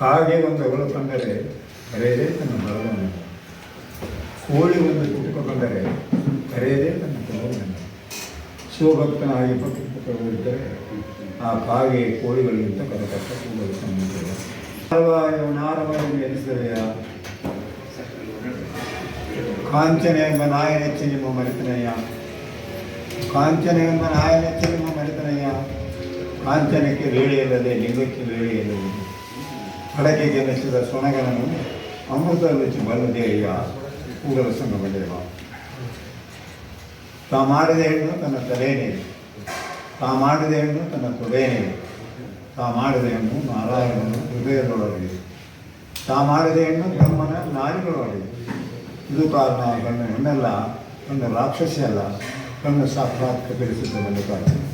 ಕಾಗೆ ಒಂದು ಅವಳು ಕಂಡರೆ ಕರೆಯದೇ ತನ್ನ ಬಲವನ್ನು. ಕೋಳಿ ಒಂದು ಕುಟುಂಬ ಕಂಡರೆ ಕರೆಯದೇ ತನ್ನ ಬಲವನ್ನು. ಶಿವಭಕ್ತನಾಗಿ ಭಕ್ತರಿದ್ದರೆ ಆ ಕಾಗೆ ಕೋಳಿಗಳಿಗಿಂತ ಕರಕಟ್ಟ ಕೂಡಲು ಸಂಬಂಧಿಸಿದೆ ನಾರವಾಗಿ ಎನಿಸಿದೆಯ ಕಾಂಚನ ಎಂಬ ನಾಯನೆಚ್ಚಿ ನಿಮ್ಮ ಮರಿತನಯ್ಯ? ಕಾಂಚನ ಎಂಬ ನಾಯನೆಚ್ಚ ನಿಮ್ಮ ಮರಿತನಯ್ಯ? ಕಾಂಚನಕ್ಕೆ ವೇಳೆಯಿಲ್ಲದೆ, ಲಿಂಗಕ್ಕೆ ವೇಳೆಯಿಲ್ಲದೆ. ಹಡಗೆಗೆ ಮೆಚ್ಚಿದ ಸೊಣಗನನ್ನು ಅಮೃತ ರುಚಿ ಬಲ್ಲದೆಯ್ಯ ಕೂಡಲ ಸಂಗಮ ದೇವ ತಾ ಮಾಡಿದ ಹೆಣ್ಣು ತನ್ನ ತಲೆನೇ ತಾ ಮಾಡಿದ ಹೆಣ್ಣು ತನ್ನ ತೊಡೆನೇ ತಾ ಮಾಡಿದ ಹೆಣ್ಣು ನಾರಾಯಣನು ಹೃದಯದೊಳಗೆ ತಾ ಮಾಡಿದ ಹೆಣ್ಣು ಬ್ರಹ್ಮನ ನಾರಿಗಳೊಳಗೆ ಇದು ಕಾರಣ ಕಣ್ಣು ಹೆಣ್ಣಲ್ಲ ಕಣ್ಣು ರಾಕ್ಷಸಿ ಅಲ್ಲ ಕಣ್ಣು ಸಾಕ್ಷಾತ್ಕರಿಸಿದ ಮಲ್ಲಿಕಾರ್ಜುನ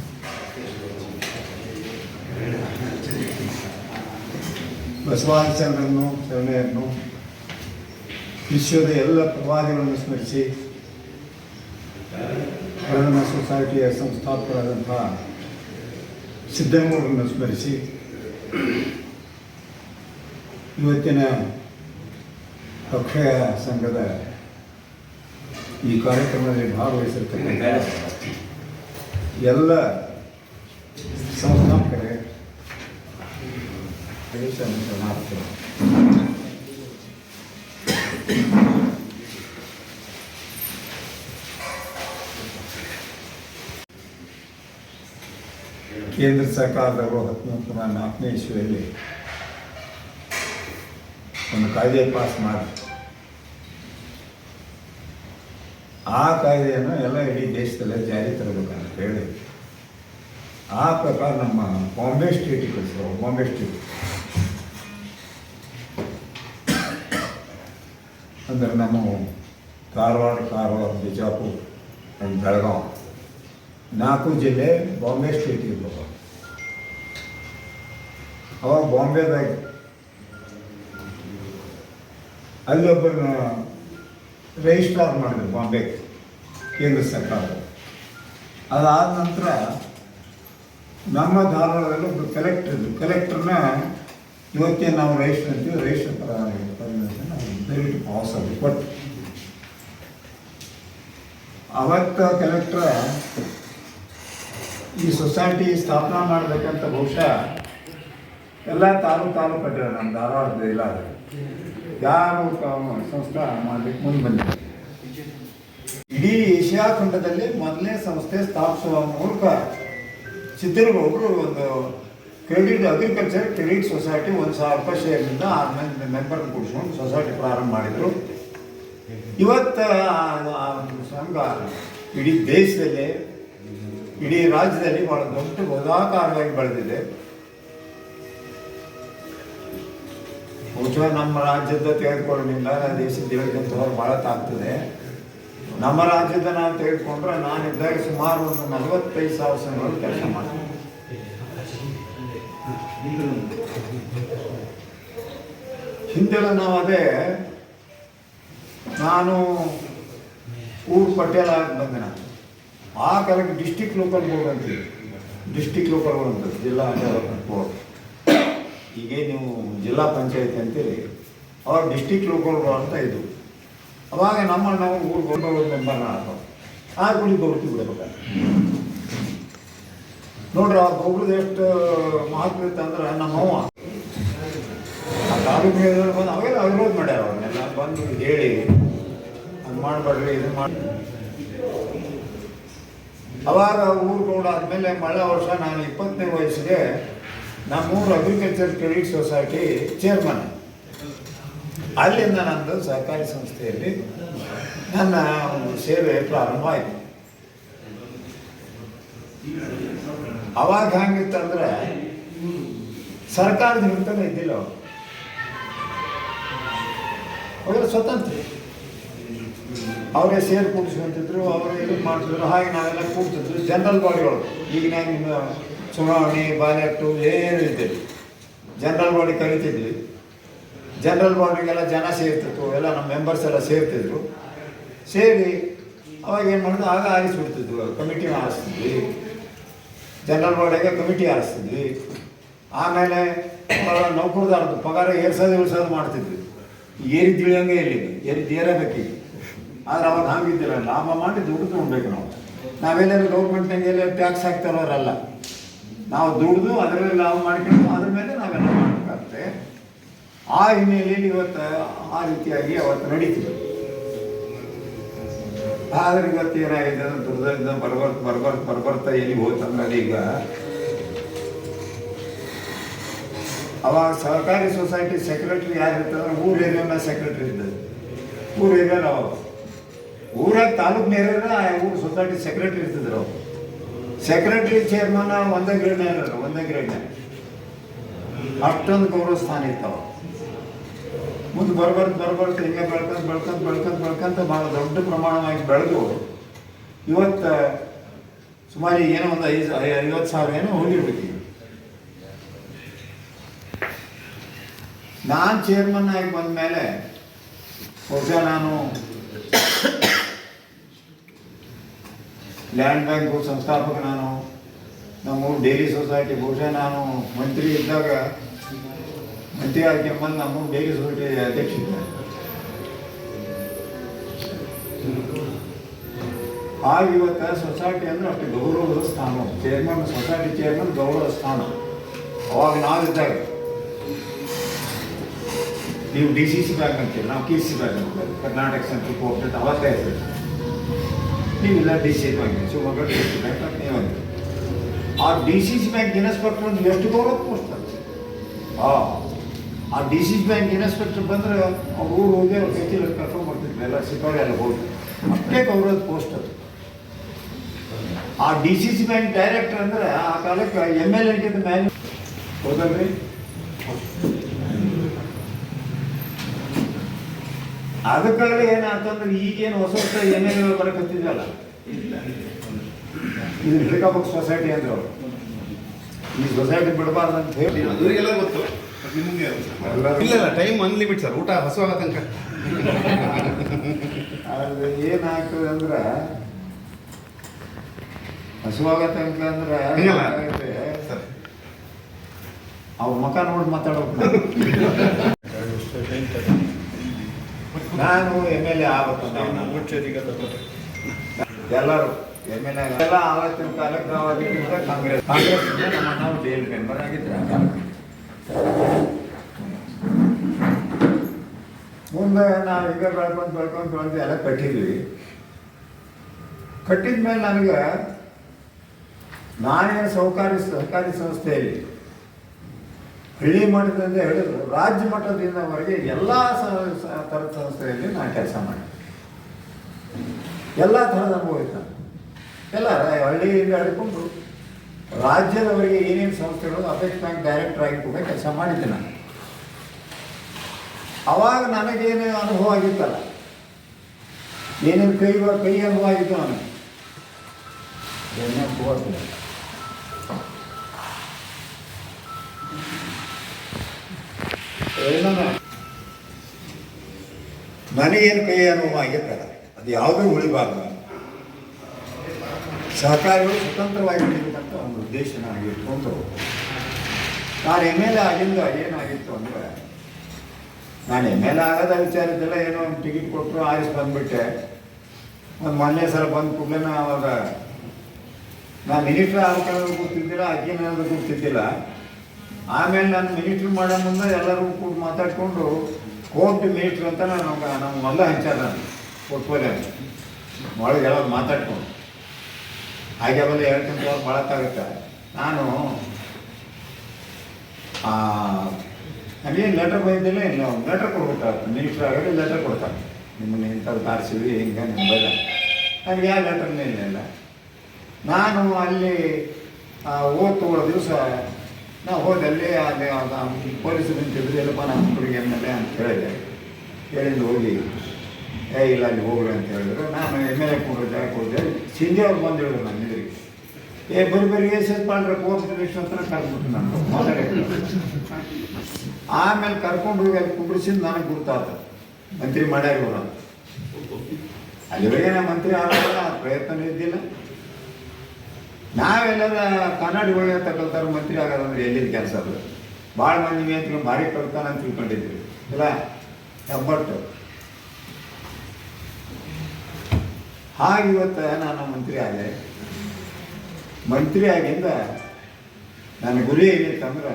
ಬಸವಾದಿಚಂದ್ರನ್ನು ಶರಣೆಯನ್ನು ವಿಶ್ವದ ಎಲ್ಲ ಪ್ರವಾದಿಗಳನ್ನು ಸ್ಮರಿಸಿ ಕನ್ನಡ ಸೊಸೈಟಿಯ ಸಂಸ್ಥಾಪಕರಾದಂಥ ಸಿದ್ದಮ್ಮರನ್ನು ಸ್ಮರಿಸಿ ಇವತ್ತಿನ ಅಕ್ಷಯ ಸಂಘದ ಈ ಕಾರ್ಯಕ್ರಮದಲ್ಲಿ ಭಾಗವಹಿಸಿರ್ತಕ್ಕಂಥ ಎಲ್ಲ ಸಂಸ್ಥಾಪಕರೇ ಕೇಂದ್ರ ಸರ್ಕಾರದವರು ನೂರ ನಾಲ್ಕನೇ ಇಸ್ವಿಯಲ್ಲಿ ಒಂದು ಕಾಯ್ದೆ ಪಾಸ್ ಮಾಡಿ ಆ ಕಾಯ್ದೆಯನ್ನು ಎಲ್ಲ ಇಡೀ ದೇಶದಲ್ಲೇ ಜಾರಿ ತರಬೇಕಂತ ಹೇಳಿ ಆ ಪ್ರಕಾರ ನಮ್ಮ ಬಾಂಬೆ ಸ್ಟೇಟಿಗೆ ಕಳಿಸಿದ್ರು ಬಾಂಬೆ ಸ್ಟೇಟ್ ಅಂದ್ರೆ ನಮ್ಮ ಧಾರವಾಡ ಕಾರವಾರ ಬಿಜಾಪುರ್ ಆ್ಯಂಡ್ ಬೆಳಗಾವ್ ನಾಲ್ಕು ಜಿಲ್ಲೆ ಬಾಂಬೆ ಸ್ಟೇಟ್ ಇರ್ಬೇಕು ಅವಾಗ ಬಾಂಬೆದಾಗ ಅಲ್ಲೊಬ್ಬರನ್ನ ರಿಜಿಸ್ಟಾರ್ ಮಾಡಿದ್ರು ಬಾಂಬೆ ಕೇಂದ್ರ ಸರ್ಕಾರ. ಅದಾದ ನಂತರ ನಮ್ಮ ಧಾರವಾಡದಲ್ಲಿ ಒಬ್ಬರು ಕಲೆಕ್ಟರ್ ಇದ್ರು. ಕಲೆಕ್ಟ್ರನ್ನ ಇವತ್ತೇ ನಾವು ರಿಜಿಸ್ಟರ್ ಅಂತೀವಿ ರಿಜಿಸ್ಟರ್ ಪರ್ಮಿಷನ್ ದಯವಿಟ್ಟು ಬಟ್ ಅವತ್ತ ಕಲೆಕ್ಟ್ರ ಈ ಸೊಸೈಟಿ ಸ್ಥಾಪನಾ ಮಾಡಬೇಕಂತ ಬಹುಶಃ ಎಲ್ಲ ತಾಲೂಕು ತಾಲೂಕು ಕಟ್ಟಿರ ನಮ್ಮ ಧಾರವಾಡದ ಇಲ್ಲ ಯಾರು ಸಂಸ್ಥೆ ಮಾಡ್ಲಿಕ್ಕೆ ಮುಂದೆ ಬಂದಿದೆ ಇಡೀ ಏಷ್ಯಾ ಖಂಡದಲ್ಲಿ ಮೊದಲನೇ ಸಂಸ್ಥೆ ಸ್ಥಾಪಿಸುವ ಮೂಲಕ ಸಿದ್ಧರುಗಳು ಒಂದು ಕ್ರೆಡಿಟ್ ಅಗ್ರಿಕಲ್ಚರ್ ಕ್ರೆಡಿಟ್ ಸೊಸೈಟಿ ಒಂದು ಸಾವಿರ ರೂಪಾಯಿ ಶೇರ್ನಿಂದ ಆರು ಮಂದಿ ಮೆಂಬರ್ ಕೂಡಿಸ್ಕೊಂಡು ಸೊಸೈಟಿ ಪ್ರಾರಂಭ ಮಾಡಿದರು. ಇವತ್ತು ಸಂಘ ಇಡೀ ದೇಶದಲ್ಲಿ, ಇಡೀ ರಾಜ್ಯದಲ್ಲಿ ಬಹಳ ದೊಡ್ಡ ಬದಾಕಾರವಾಗಿ ಬೆಳೆದಿದೆ. ಬಹುಶಃ ನಮ್ಮ ರಾಜ್ಯದ ತೆಗೆದುಕೊಳ್ಳಿಲ್ಲ ದೇಶದ ಹೇಳಿದಂಥವ್ರು ಭಾಳ ತಾಗ್ತದೆ. ನಮ್ಮ ರಾಜ್ಯದ ನಾನು ತೆಗೆದುಕೊಂಡ್ರೆ ನಾನಿದ್ದಾಗ ಸುಮಾರು ಒಂದು ನಲವತ್ತೈದು ಸಾವಿರ ಸಂಘಗಳು ಕೆಲಸ ಮಾಡ್ತೀನಿ ಹಿಂದೆಲ್ಲ ನಾವು ಅದೇ, ನಾನು ಊರು ಪಟೇಲ್ ಆಗಿ ಬಂದೆ ಆ ಕಾಲಕ್ಕೆ ಡಿಸ್ಟಿಕ್ ಲೋಕಲ್ ಬೋರ್ಡ್ ಅಂತೀವಿ. ಡಿಸ್ಟಿಕ್ ಲೋಕಲ್ ಬೋರ್ಡ್ ಅಂತ ಜಿಲ್ಲಾ ಡೆವಲಪ್ಮೆಂಟ್ ಬೋರ್ಡ್ ಹೀಗೆ ನೀವು ಜಿಲ್ಲಾ ಪಂಚಾಯತಿ ಅಂತೀರಿ. ಅವಾಗ ಡಿಸ್ಟಿಕ್ ಲೋಕಲ್ ಬೋರ್ಡ್ ಅಂತ ಇದು. ಅವಾಗ ನಮ್ಮ ನಾವು ಊರು ಮೆಂಬರ್ ಆಗ್ತಾವೆ ಆ ಗುಡಿ ಗೊಬ್ಬರ ಬಿಡಬೇಕಾದ್ರೆ. ನೋಡ್ರಿ, ಆ ಗೊಬ್ಬರದ ಎಷ್ಟು ಮಹತ್ವ ಇತ್ತು ಅಂದ್ರೆ ನಮ್ಮವ್ವ. ಆ ತಾಲೂಕು ಮೇಲಿನವ್ರು ಬಂದು ಅವೆಲ್ಲ ವಿರೋಧ ಮಾಡ್ಯಾರ ಅವ್ರನ್ನೆಲ್ಲ, ಬಂದು ಹೇಳಿ, ಅದು ಮಾಡಬೇಡ್ರಿ, ಇದು ಮಾಡಿ. ಅವಾಗ ಊರು ಗೌಡ ಆದಮೇಲೆ ಮಳೆ ವರ್ಷ, ನಾನು ಇಪ್ಪತ್ತನೇ ವಯಸ್ಸಿಗೆ ನಮ್ಮ ನಮ್ಮೂರು ಅಗ್ರಿಕಲ್ಚರ್ ಕ್ರೆಡಿಟ್ ಸೊಸೈಟಿ ಚೇರ್ಮನ್ ಅಲ್ಲಿಂದ ನಂದು ಸಹಕಾರಿ ಸಂಸ್ಥೆಯಲ್ಲಿ ನನ್ನ ಒಂದು ಸೇವೆ ಪ್ರಾರಂಭ ಆಯಿತು. ಅವಾಗ ಹೆಂಗಿತ್ತಂದ್ರೆ ಸರ್ಕಾರದ ಹಿಡಿತನೇ ಇದ್ದಿಲ್ಲ ಅವರು. ಸ್ವತಂತ್ರ. ಅವರೇ ಸೇರ್ ಕೂಡಿಸ್ಕೊಂತಿದ್ರು, ಅವರೇ ಇದು ಮಾಡ್ತಿದ್ರು, ಹಾಗೆ ನಾವೆಲ್ಲ ಕೂಡ್ತಿದ್ರು ಜನರಲ್ ಬಾಡಿಗಳು ಈಗ ನಿಮ್ಮ ಚುನಾವಣೆ ಬಾಲೆಟ್ಟು ಏನು ಇದ್ದಿಲ್ಲ ಜನರಲ್ ಬಾಡಿ ಕರಿತಿದ್ವಿ. ಜನರಲ್ ಬಾಡಿಗೆಲ್ಲ ಜನ ಸೇರ್ತಿತ್ತು, ಎಲ್ಲ ನಮ್ಮ ಮೆಂಬರ್ಸ್ ಎಲ್ಲ ಸೇರ್ತಿದ್ರು. ಸೇರಿ ಅವಾಗ ಏನು ಮಾಡೋದು ಆಗ ಆರಿಸ್ಬಿಡ್ತಿದ್ವು ಕಮಿಟಿನ ಆರಿಸ್ತಿದ್ವಿ. ಜನರಲ್ ಬಾಡಿಗೆ ಕಮಿಟಿ ಆರಿಸ್ತಿದ್ವಿ. ಆಮೇಲೆ ನೌಕರದಾರದ್ದು ಪಗಾರ ಏರ್ಸೋದು ಇಳಿಸೋದು ಮಾಡ್ತಿದ್ವಿ. ಏರಿ ತಿಳಿಯೋಂಗೆ ಇಲ್ಲಿ ಏರಿ ಏರಬೇಕೀಗ ಆದ್ರೆ ಅವಾಗ ಹಂಗಿದ್ದಿಲ್ಲ. ಲಾಭ ಮಾಡಿ ದುಡ್ಡು ತೊಗೊಳ್ಬೇಕು ನಾವು. ನಾವೇನಾದ್ರೂ ಗೌರ್ಮೆಂಟ್ನಾಗ ಎಲ್ಲ ಟ್ಯಾಕ್ಸ್ ಹಾಕ್ತಾರಲ್ಲ ನಾವು ದುಡ್ದು ಅದರಲ್ಲಿ ಲಾಭ ಮಾಡ್ಕೊಂಡು ಅದ್ರ ಮೇಲೆ ನಾವೆಲ್ಲ ಮಾಡಬೇಕಾಗುತ್ತೆ. ಆ ಹಿನ್ನೆಲೆಯಲ್ಲಿ ಇವತ್ತು ಆ ರೀತಿಯಾಗಿ ಅವತ್ತು ನಡೀತಿದೆ. ಆದ್ರೆ ಇವತ್ತು ಏನಾಗಿದೆ ಅಂದ್ರೆ ದುರ್ದೈದ ಬರ್ಬರ್ತ ಬರ್ಬರ್ತ ಬರ್ಬರ್ತಾ ಎಲ್ಲಿ ಹೋಯ್ತಂದ್ರೆ ಈಗ. ಅವಾಗ ಸಹಕಾರಿ ಸೊಸೈಟಿ ಸೆಕ್ರೆಟರಿ ಯಾರು ಇರ್ತದ್ರೆ ಊರ್ ಏರಿಯಾನ ಸೆಕ್ರೆಟರಿ ಇದ್ದದ್ದು ಊರ್ ಏರಿಯಾ ಅವಾಗ ಊರಾಗ ತಾಲೂಕ್ನ ಆ ಊರು ಸೊಸೈಟಿ ಸೆಕ್ರೆಟರಿ ಇರ್ತಿದ್ರು ಅವ್ರು. ಸೆಕ್ರೆಟರಿ ಚೇರ್ಮನ್ ಒಂದೇ ಗ್ರೇಡ್ನ ಒಂದೇ ಗ್ರೇಡ್ನ ಅಷ್ಟೊಂದು ಗೌರವ ಸ್ಥಾನ ಇರ್ತಾವ ಮುಂದೆ ಬರ್ಬರ್ತ ಬರ್ಬರ್ತ, ಹಿಂಗೆ ಬೆಳ್ಕಂತ ಬೆಳ್ಕಂತ ಬೆಳ್ಕಂತ ಬೆಳ್ಕಂತ ಭಾಳ ದೊಡ್ಡ ಪ್ರಮಾಣವಾಗಿ ಬೆಳೆದು ಇವತ್ತು ಸುಮಾರು ಏನೋ ಒಂದು ಐದು ಐವತ್ತು ಸಾವಿರ ಏನೋ ಹೋಗಿರ್ಬೇಕು ನಾನು ಚೇರ್ಮನ್ ಆಗಿ ಬಂದ ಮೇಲೆ ನಾನು ಲ್ಯಾಂಡ್ ಬ್ಯಾಂಕು ಸಂಸ್ಥಾಪಕ ನಾನು, ನಮ್ಮೂರು ಡೈಲಿ ಸೊಸೈಟಿ ಬಹುಶಃ ನಾನು ಮಂತ್ರಿ ಇದ್ದಾಗ ಮಂತ್ರಿ ಆಗಿ ನಮ್ಮ ಬೇಗ ಸೊಸೈಟಿ ಅಧ್ಯಕ್ಷ ಇದ್ದೆ ಆಗ ಇವತ್ತು ಸೊಸೈಟಿ ಅಂದ್ರೆ ಅಷ್ಟು ಗೌರವದ ಸ್ಥಾನ. ಚೇರ್ಮನ್ ಸೊಸೈಟಿ ಚೇರ್ಮನ್ ಗೌರವ ಸ್ಥಾನ. ಅವಾಗ ನಾವಿದ್ದಾಗ ನೀವು ಡಿ ಸಿ ಸಿ ಬ್ಯಾಂಕ್ ಅಂತೀರಿ, ನಾವು ಕೆ ಸಿ ಬ್ಯಾಂಕ್ ಅಂತೀವಿ ಕರ್ನಾಟಕ ಸೆಂಟ್ರಲ್ ಕೋರ್ಟ್ ಅವತ್ತೇ ಹೆಸರು ನೀವಿಲ್ಲ D C bank, Shivamogga D C bank ಅಂತ ನೀವು ಆ ಡಿ ಸಿ ಸಿ ಬ್ಯಾಂಕ್ ಒಂದು ಎಷ್ಟು ಗೌರವ ಕೊಡ್ತಾರೆ ಆ ಆ ಡಿ ಸಿ ಬ್ಯಾಂಕ್ ಇನ್ಸ್ಪೆಕ್ಟರ್ ಬಂದರೆ ಅವ್ರ ಊರು ಹೋಗಿ ಅವ್ರ ಕೈತಿಲ್ಲ ಕರ್ಕೊಂಡು ಬರ್ತಿದ್ರು ಎಲ್ಲ ಸಿಪಾಯಿ ಎಲ್ಲ ಹೋಗಿ ಅಷ್ಟೇ ಗೌರವದ ಪೋಸ್ಟ್ ಅದು. ಆ D C C bank director ಅಂದ್ರೆ ಆ ಕಾಲಕ್ಕೆ ಎಂ ಎಲ್ ಎನ್ಕಿಂತ ಮ್ಯಾನೇಜ್ ಹೋದಲ್ರಿ? ಅದಕ್ಕಾಗಿ ಏನಾಯ್ತಂದ್ರೆ ಈಗೇನು ಹೊಸ ಹೊಸ ಎಂ ಎಲ್ ಎ ಬರಕತ್ತಿದ್ರಲ್ಲ ಇದು ಹಿಡಕಬಕ್ ಸೊಸೈಟಿ ಅಂದ್ರೆ ಅವರು ಈ ಸೊಸೈಟಿ ಬಿಡಬಾರ್ದು ಅಂತ ಹೇಳಿ. ಗೊತ್ತು. ನಿಮಗೆ ಇಲ್ಲ ಇಲ್ಲ ಟೈಮ್ ಅನ್ಲಿಮಿಟ್ ಸರ್. ಊಟ ಹಸುವಾಗ ತನಕ ಅದು ಏನಾಗ್ತದೆ ಅಂದ್ರೆ ಹಸುವಾಗ ತನಕ ಅಂದ್ರೆ ಅವ್ರ ಮುಖ ನೋಡಿ ಮಾತಾಡೋದು ನಾನು ಎಂ ಎಲ್ ಎ ಆಗ್ಬೇಕಂತ ಎಲ್ಲರೂ ಎಂ ಎಲ್ ಎ ಎಲ್ಲ ಆವತ್ತಿನ ಕಾಲಕ್ಕೆ ನಾವು ಅದಕ್ಕಿಂತ ಕಾಂಗ್ರೆಸ್. ಕಾಂಗ್ರೆಸ್ ನಮ್ಮ ನಾವು ಜೈಲ್ ಮೆಂಬರ್ ಆಗಿದ್ರೆ. ಮುಂದೆ ನಾವು ಈಗ ಬೆಳ್ಕೊಂಡು ಬೆಳ್ಕೊಂಡು ಬೆಳ್ಕೊಂಡು ಎಲ್ಲ ಕಟ್ಟಿದ್ವಿ ಕಟ್ಟಿದ ಮೇಲೆ ನನಗೆ ನಾನೇ ಸಹಕಾರಿ ಸಹಕಾರಿ ಸಂಸ್ಥೆಯಲ್ಲಿ ಹಳ್ಳಿ ಮಟ್ಟದಿಂದ ಹೇಳಿದ್ರು ರಾಜ್ಯ ಮಟ್ಟದಿಂದವರೆಗೆ ಎಲ್ಲ ಥರದ ಸಂಸ್ಥೆಯಲ್ಲಿ ನಾನು ಕೆಲಸ ಮಾಡಿದೆ ಎಲ್ಲ ಥರದ ಅನುಭವ ಇತ್ತು ನನಗೆ. ಎಲ್ಲ ಹಳ್ಳಿಯಿಂದ ಹಿಡ್ಕೊಂಡು ರಾಜ್ಯದವರೆಗೆ ಏನೇನು ಸಂಸ್ಥೆಗಳು ಅಪೆಕ್ಸ್ ಬ್ಯಾಂಕ್ ಡೈರೆಕ್ಟರ್ ಆಗಿ ಕೂಡ ಕೆಲಸ ಮಾಡಿದ್ದೆ ನಾನು. ಅವಾಗ ನನಗೇನು ಅನುಭವ ಆಗಿತ್ತಲ್ಲ? ಏನೇನು ಕೈ ಕೈ ಅನುಭವ ಆಗಿತ್ತು ನನಗೆ? ಏನೋ ಏನೋ ನನಗೇನು ಕೈ ಅನುಭವ ಆಗಿತ್ತಲ್ಲ? ಅದು ಯಾವುದೂ ಉಳಿಬಾರ್ದು. ಸಹಕಾರಿಗಳು ಸ್ವತಂತ್ರವಾಗಿ ಬೆಳೀಬೇಕಂತ ಆಗಿಟ್ಕೊಂಡು ನಾನು ಎಂ ಎಲ್ ಎ ಆಗಿಂದ ಏನಾಗಿತ್ತು ಅಂದರೆ, ನಾನು ಎಂ ಎಲ್ ಎ ಆಗೋದ ವಿಚಾರ ಇದ್ದಲ್ಲ ಏನೋ ಒಂದು ಟಿಕೆಟ್ ಕೊಟ್ಟರು, ಆರಿಸಿ ಬಂದ್ಬಿಟ್ಟೆ. ಒಂದು ಮೊನ್ನೆ ಸಲ ಬಂದ ಕೂಡಲೇ ಅವಾಗ ನಾನು ಮಿನಿಸ್ಟರ್ ಆಗ್ಕೊಳ್ಳೋದು ಗೊತ್ತಿದ್ದಿಲ್ಲ ಅನ್ನೋದು ಗೊತ್ತಿದ್ದಿಲ್ಲ. ಆಮೇಲೆ ನಾನು ಮಿನಿಸ್ಟ್ರ್ ಮಾಡೋ ಮುಂದೆ ಎಲ್ಲರೂ ಕೂಡ ಮಾತಾಡಿಕೊಂಡು, ಕೋರ್ಟ್ ಮಿನಿಸ್ಟ್ರ್ ಅಂತ ನಾನು ನಮ್ಮ ಮೊದಲ ಹಂಚಾರ ನಾನು ಪೋರ್ಟ್ಫೋಲಿಯೋ ಒಳಗೆ ಎಲ್ಲ ಮಾತಾಡ್ಕೊಂಡು. ಹಾಗೆ ಅವೆಲ್ಲ ಹೇಳ್ಕೊಂತ ಮಾಡೋಕ್ಕಾಗುತ್ತೆ ನಾನು ನನಗೇನು ಲೆಟರ್ ಬಂದಿಲ್ಲ ಇಲ್ಲ ಲೆಟರ್ ಕೊಡ್ಬೇಕಾಗುತ್ತೆ. ಮಿನಿಸ್ಟರ್ ಆಗೋದು ಲೆಟರ್ ಕೊಡ್ತಾರೆ. ನಿಮ್ಮನ್ನು ಇಂಥದ್ದು ತಾರಿಸಿದ್ವಿ ಹಿಂಗೆ ನಂಬಲ್ಲ ನನಗೆ ಯಾವ ಲೆಟರ್ನೇ ಇಲ್ಲ ನಾನು ಅಲ್ಲಿ ಓದ್ ತಗೊಳ್ಳೋ ದಿವಸ, ನಾ ಹೋದೆ ಅಲ್ಲಿ ಅಲ್ಲಿ ಪೊಲೀಸರು ನಿಂತಿದ್ರು, ಎಲ್ಲಪ್ಪ ನಮ್ಮ ಹುಡುಗಿ ಎಂ ಎಲ್ ಎ ಅಂತ ಕೇಳಿದೆ ಹೇಳಿಂದ ಹೋಗಿ? ಏ, ಇಲ್ಲ, ಅಲ್ಲಿ ಹೋಗ್ರಿ ಅಂತ ಹೇಳಿದ್ರು. ನಾನು ಎಂ ಎಲ್ ಎ ಕೊಡೋ ಜಾಗ ಹೋದೆ ಸಿಂಧಿ ಅವ್ರು ಬಂದು ಹೇಳಿದ್ರು ಏ, ಬರಿ ಬರಿ ಎಸ್ ಎಸ್ ಪಾಂಡ್ರೆ ಮಿನಿಸ್ಟರ್ ಅಂತ ಕರ್ಬಿಟ್ಟು ನಾನು. ಆಮೇಲೆ ಕರ್ಕೊಂಡು ಹೋಗಿ ಅಲ್ಲಿ ಕುಂಡ್ರಿಸಿದ್ದು ನನಗೆ ಗುರ್ತಾತ. ಮಂತ್ರಿ ಮಾಡ್ಯಾರ ಇವರು. ಅಲ್ಲಿವರೆಗೆ ನಾ ಮಂತ್ರಿ ಆಗಲ್ಲ ಪ್ರಯತ್ನ ಇದ್ದಿಲ್ಲ. ನಾವೆಲ್ಲರ ಕನ್ನಡಿಗಳಿಗೆ ತಗೊಳ್ತಾರೆ ಮಂತ್ರಿ ಆಗೋದಂದ್ರೆ ಎಲ್ಲಿದ್ದು ಕೆಲಸ ಅದು? ಭಾಳ ಮಂದಿ ಅಂತ ಭಾರಿ ಕಳ್ತಾನೆ ಅಂತ ತಿಳ್ಕೊಂಡಿದ್ವಿ. ಇಲ್ಲ, ಹೆಬ್ಬಟ್ಟು. ಹಾಗೆ ಇವತ್ತು ನಾನು ಮಂತ್ರಿ ಆದೆ ಮಂತ್ರಿ ಆಗಿಂದ ನನ್ನ ಗುರಿ ಏನಿತ್ತಂದ್ರೆ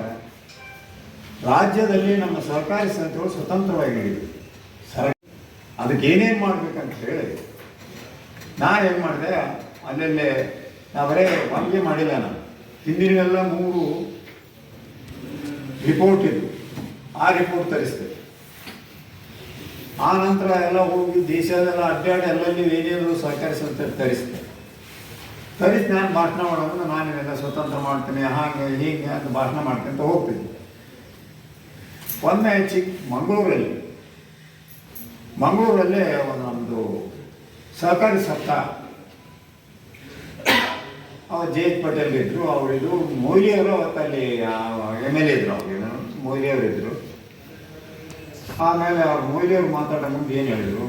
ರಾಜ್ಯದಲ್ಲಿ ನಮ್ಮ ಸಹಕಾರಿ ಸಂಸ್ಥೆಗಳು ಸ್ವತಂತ್ರವಾಗಿ ನಡೀತು ಸರ ಅದಕ್ಕೆ ಏನೇನು ಮಾಡ್ಬೇಕಂತ ಹೇಳಿ ನಾ ಏನು ಮಾಡಿದೆ, ಅಲ್ಲಲ್ಲೇ ನಾ ಬರೇ ಮನವಿ ಮಾಡಿಲ್ಲ ನಾನು. ಹಿಂದಿನೆಲ್ಲ ಮೂರು ರಿಪೋರ್ಟ್ ಇದ್ವು. ಆ ರಿಪೋರ್ಟ್ ತರಿಸಿದೆ ಆ ನಂತರ ಎಲ್ಲ ಹೋಗಿ ದೇಶದೆಲ್ಲ ಅಡ್ಡಾಡಿ ಎಲ್ಲಲ್ಲಿ ಏನೇನು ಸಹಕಾರಿ ಸಂಸ್ಥೆ ತರಿಸಿದೆ ತರಿಸಿ ನಾನು ಭಾಷಣ ಮಾಡೋದು ನಾನು ಇವೆಲ್ಲ ಸ್ವತಂತ್ರ ಮಾಡ್ತೀನಿ, ಹಾಗೆ, ಹೀಗೆ ಅಂತ ಭಾಷಣ ಮಾಡ್ತೀನಿ ಅಂತ ಹೋಗ್ತೀನಿ. ಒಂದನೇ ಚಿಕ್ಕ ಮಂಗಳೂರಲ್ಲಿ, ಮಂಗಳೂರಲ್ಲೇ ಒಂದು ನಮ್ಮದು ಸಹಕಾರಿ ಸಪ್ತಾಹ ಅವ ಜೆ ಎಚ್ ಪಟೇಲ್ ಇದ್ರು, ಅವರಿದ್ರು, ಮೊಯ್ಲಿಯವರು ಅವತ್ತಲ್ಲಿ ಎಂ ಎಲ್ ಎ ಇದ್ರು ಅವ್ರಿಗೆ ಮೊಯ್ಲಿಯವರು ಇದ್ದರು ಆಮೇಲೆ ಅವ್ರು ಮೊಯ್ಲಿಯವ್ರು ಮಾತಾಡೋ ಮುಂದೆ ಏನು ಹೇಳಿದ್ರು?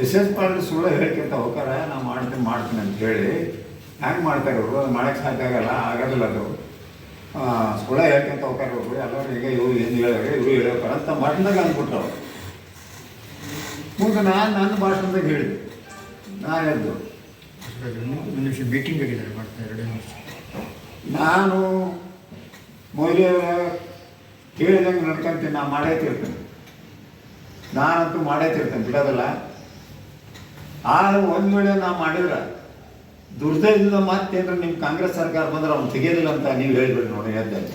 ಎಸ್ ಎಸ್ ಪಾಟೀಲ್ ಸುಳ್ಳು ಹೇಳ್ಕೊಂತ ಹೋಗಾರ ನಾ ಮಾಡ್ತೀನಿ ಮಾಡ್ತೀನಿ ಅಂತ ಹೇಳಿ ಹ್ಯಾಂಗೆ ಮಾಡ್ತಾರೆ ಅವರು ಅದು ಮಾಡಕ್ಕೆ ಸಾಧ್ಯ ಆಗಲ್ಲ ಆಗೋದಿಲ್ಲ ಅದು. ಸುಳ್ಳ ಹೇಳ್ಕೊಂತ ಹೋಗಾರ ಅವರು ಎಲ್ಲರೂ ಈಗ ಇವ್ರು ಏನು ಹೇಳೋರು ಇವರು ಹೇಳೋಕಾರ ಅಂತ ಮಠದಾಗ ಅಂದ್ಬಿಟ್ರು ಮುಂದೆ ನಾನು ನನ್ನ ಭಾಷಣದಾಗ ಹೇಳಿದೆ. ನಾನು ಎದ್ದು ನಿಮಿಷ ಮೀಟಿಂಗ್ ಆಗಿದ್ದಾರೆ ಮಾಡ್ತಾ ಎರಡು ನಿಮಿಷ. ನಾನು ಮೌಲ್ಯ ಹೇಳಿದಂಗೆ ನಡ್ಕೊಂತೀನಿ ನಾನು ಮಾಡೇ ತಿರ್ತೇನೆ. ನಾನಂತೂ ಮಾಡೇ ತಿರ್ತೇನೆ ಬಿಡೋದಿಲ್ಲ. ಆದ್ರೆ ಒಂದು ವೇಳೆ ನಾ ಮಾಡಿದ್ರೆ ದುರ್ದೈವದ ಮಾತೇನ್ರ ನಿಮ್ಮ ಕಾಂಗ್ರೆಸ್ ಸರ್ಕಾರ ಬಂದ್ರೆ ಅವ್ನು ತೆಗಿಯಲಿಲ್ಲ ಅಂತ ನೀವು ಹೇಳ್ಬೇಡಿ ನೋಡಿ ಹೇಳ್ತೇನೆ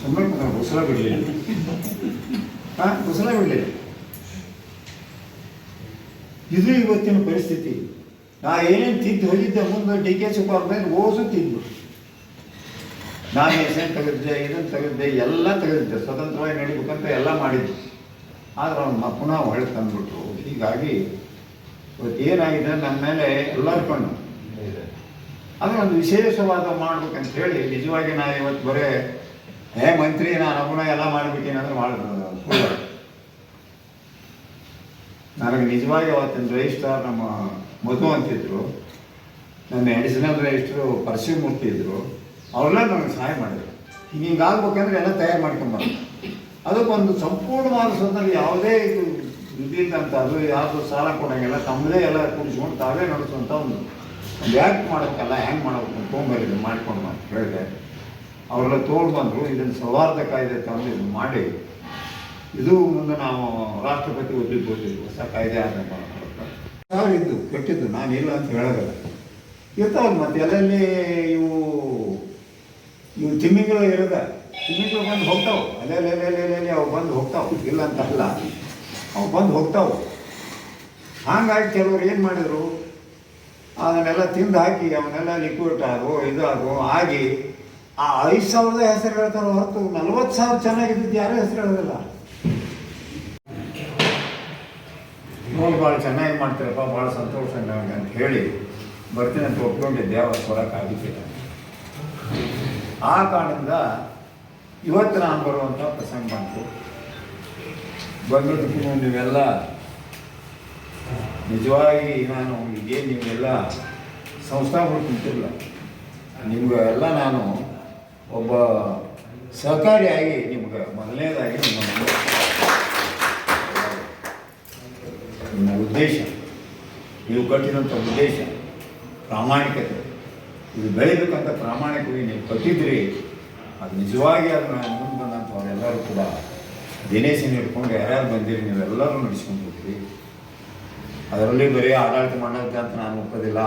ಸುಮ್ಮನೆ ಉಸಿರ ಬಿಡ್ಲಿ ಹಾಂ, ಉಸಿರ ಬಿಡಲಿಲ್ಲ. ಇದು ಇವತ್ತಿನ ಪರಿಸ್ಥಿತಿ. ನಾ ಏನೇನು ತಿದ್ದು ಹೋಗಿದ್ದೆ ಮುಂದೆ ಡಿ ಕೆ ಶಿವಕುಮಾರ್ ಮೇಲೆ ಓಸು ತಿದ್ದು ನಾನು ಹೆಸರು ತೆಗೆದಿದ್ದೆ ಇದನ್ನು ತೆಗೆದಿದ್ದೆ, ಎಲ್ಲ ತೆಗೆದಿದ್ದೆ, ಸ್ವತಂತ್ರವಾಗಿ ನಡಿಬೇಕಂತ ಎಲ್ಲ ಮಾಡಿದ್ದೆ. ಆದ್ರೆ ಅವ್ನು ಪುನಃ ಹೊಳೆ ತಂದ್ಬಿಟ್ರು. ಹೀಗಾಗಿ ಇವತ್ತು ಏನಾಗಿದೆ? ನನ್ನ ಮೇಲೆ ಎಲ್ಲರ ಕಣ್ಣು ಅದು ಒಂದು ವಿಶೇಷವಾದ ಮಾಡ್ಬೇಕಂತ ಹೇಳಿ ನಿಜವಾಗಿ ನಾನು ಇವತ್ತು ಬರೇ, ಏ ಮಂತ್ರಿ ನಾನು ಅಪ್ಪನ ಎಲ್ಲ ಮಾಡ್ಬೇಕೇನಂದ್ರೆ ಮಾಡ್ಬೋದು ನನಗೆ ನಿಜವಾಗಿ ಅವತ್ತಿನ ರಿಜಿಸ್ಟ್ರಾರ್ ನಮ್ಮ ಮಧು ಅಂತಿದ್ರು. ನನ್ನ ಎಡಿಷನಲ್ ರಿಜಿಸ್ಟ್ರು ಪರಶಿವಮೂರ್ತಿ ಇದ್ರು. ಅವ್ರನ್ನ ನನಗೆ ಸಹಾಯ ಮಾಡಿದ್ರು. ಹಿಂಗೆ ಹಿಂಗಾಗ್ಬೇಕಂದ್ರೆ ಎಲ್ಲ ತಯಾರು ಮಾಡ್ಕೊಂಬಾರ ಅದಕ್ಕೊಂದು ಸಂಪೂರ್ಣವಾದ ಸಂದರ್ಭ ಯಾವುದೇ ಇದು ಇದಿಲ್ಲಂತ ಅದು ಯಾವುದು ಸಾಲ ಕೊಡೋಂಗಿಲ್ಲ, ತಮ್ಮದೇ ಎಲ್ಲ ಕುಡಿಸ್ಕೊಂಡು ತಾವೇ ನಡೆಸುವಂಥ ಒಂದು ಒಂದು ಆ್ಯಕ್ಟ್ ಮಾಡೋಕ್ಕಲ್ಲ ಹೆಂಗೆ ಮಾಡಬೇಕು ತೊಗೊಂಬರಿದ್ದು ಮಾಡ್ಕೊಂಡು ಬಂದು ಹೇಳಿದೆ. ಅವರೆಲ್ಲ ತೋಳು ಬಂದರು, ಇದನ್ನು ಸೌಹಾರ್ದ ಕಾಯ್ದೆ ತಂದು ಇದು ಮಾಡಿ, ಇದು ಮುಂದೆ ನಾವು ರಾಷ್ಟ್ರಪತಿ ಹೋಗ್ತಿದ್ವಿ ಹೊಸ ಕಾಯ್ದೆ ಆದ ಸಾವಿರ ಇದ್ದು ಕೆಟ್ಟಿದ್ದು? ನಾನು ಇಲ್ಲ ಅಂತ ಹೇಳೋದಿಲ್ಲ. ಇರ್ತಾವಲ್ಲ ಮತ್ತೆ ಎಲ್ಲೆಲ್ಲಿ ಇವು ಇವು ತಿಮ್ಮಿಗಳು ಇರೋದ. ತಿಮ್ಮಿಗಳು ಬಂದು ಹೋಗ್ತಾವೆ. ಅಲ್ಲೆಲ್ಲೆಲ್ಲೆಲ್ಲೆಲ್ಲಿ ಅವು ಬಂದು ಹೋಗ್ತಾವೆ. ಇಲ್ಲ ಅಂತ ಅಲ್ಲ. ಅವು ಬಂದು ಹೋಗ್ತಾವೆ. ಹಾಗಾಗಿ ಕೆಲವರು ಏನು ಮಾಡಿದರು, ಅದನ್ನೆಲ್ಲ ತಿಂದು ಹಾಕಿ, ಅವನ್ನೆಲ್ಲ ಲಿಕ್ವಿಡ್ ಆಗೋ, ಇದು ಆಗೋ, ಆಗಿ, ಆ ಐದು ಸಾವಿರದ ಹೆಸರು ಹೇಳ್ತಾರೆ ಹೊರತು ನಲ್ವತ್ತು ಸಾವಿರ ಚೆನ್ನಾಗಿದ್ದು ಯಾರೂ ಹೆಸರು ಹೇಳೋದಿಲ್ಲ. ನೋಡಿ ಭಾಳ ಚೆನ್ನಾಗಿ ಮಾಡ್ತೀರಪ್ಪ ಭಾಳ ಸಂತೋಷ ನನಗೆ ಅಂತ ಹೇಳಿ ಬರ್ತೀನಿ ಅಂತ ಒಪ್ಕೊಂಡಿದ್ದೆ ಅವ್ರು ಕೊಡೋಕ್ಕಾಗಿದ್ದಿಲ್ಲ ಆ ಕಾರಣದಿಂದ ಇವತ್ತು ನಾನು ಬರುವಂಥ ಪ್ರಸಂಗ ಬಂತು. ಬಂದದಕ್ಕೂ ನೀವೆಲ್ಲ. ನಿಜವಾಗಿ ನಾನು ಈಗೇನು ನಿಮ್ಮೆಲ್ಲ ಸಂಸ್ಥಾಗಳು ಕುಂತಿಲ್ಲ. ನಿಮ್ಗೆ ಎಲ್ಲ ನಾನು ಒಬ್ಬ ಸಹಕಾರಿಯಾಗಿ ನಿಮ್ಗೆ ಮೊದಲನೇದಾಗಿ ನಿಮ್ಮ ನಿಮ್ಮ ಉದ್ದೇಶ, ನೀವು ಕಟ್ಟಿದಂಥ ಉದ್ದೇಶ, ಪ್ರಾಮಾಣಿಕತೆ. ಇದು ಬೆಳಿಬೇಕಂತ ಪ್ರಾಮಾಣಿಕವಾಗಿ ನೀವು ಕಟ್ಟಿದ್ರಿ ಅದು ನಿಜವಾಗಿ ಅದನ್ನ ಮುಂದೆ ಬಂದಂಥವರೆಲ್ಲರೂ ಕೂಡ ದಿನೇಶನ ಹಿಡ್ಕೊಂಡು ಯಾರ್ಯಾರು ಬಂದಿರಿ ನೀವೆಲ್ಲರೂ ನಡೆಸ್ಕೊಂಡು ಹೋಗ್ರಿ. ಅದರಲ್ಲಿ ಬರೀ ಆಡಳಿತ ಮಾಡೋಕ್ಕೆ ಅಂತ ನಾನು ಒಪ್ಪೋದಿಲ್ಲ.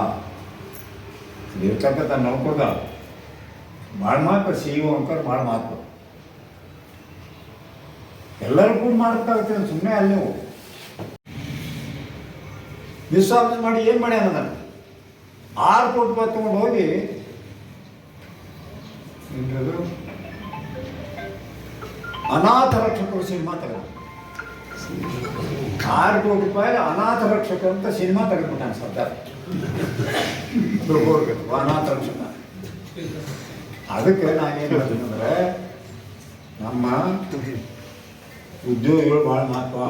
ಇರ್ತಕ್ಕಂಥ ನೌಕರ್ದ ಭಾಳ ಮಾತು ಸಿ ಇ ಅಂಕರ್ ಭಾಳ ಮಾತು ಎಲ್ಲರೂ ಕೂಡ ಮಾಡೋಕ್ಕಾಗುತ್ತೆ ಸುಮ್ಮನೆ ಅಲ್ಲಿ ನೀವು ವಿಶ್ವಾಸ ಮಾಡಿ ಏನು ಮಾಡ್ಯಾನ ನಾನು ಆರು ಕೋಟಿ ರೂಪಾಯಿ ತೊಗೊಂಡು ಹೋಗಿ? ಅನಾಥ ರಕ್ಷಕರು ಸಿನಿಮಾ ತೆಗೆದ ಆರು ಕೋಟಿ ರೂಪಾಯಿ ಅನಾಥ ರಕ್ಷಕ ಅಂತ ಸಿನಿಮಾ ತೆಗೆದ್ಬಿಟ್ಟಾನ ಸರ್ದಾರ್. ಅನಾಥ ರಕ್ಷಕ ಅದಕ್ಕೆ ನಾನೇನು ಹೇಳ್ತೀನಿ ಅಂದ್ರೆ ನಮ್ಮ ಉದ್ಯೋಗಿಗಳು ಭಾಳ ಮಹತ್ವ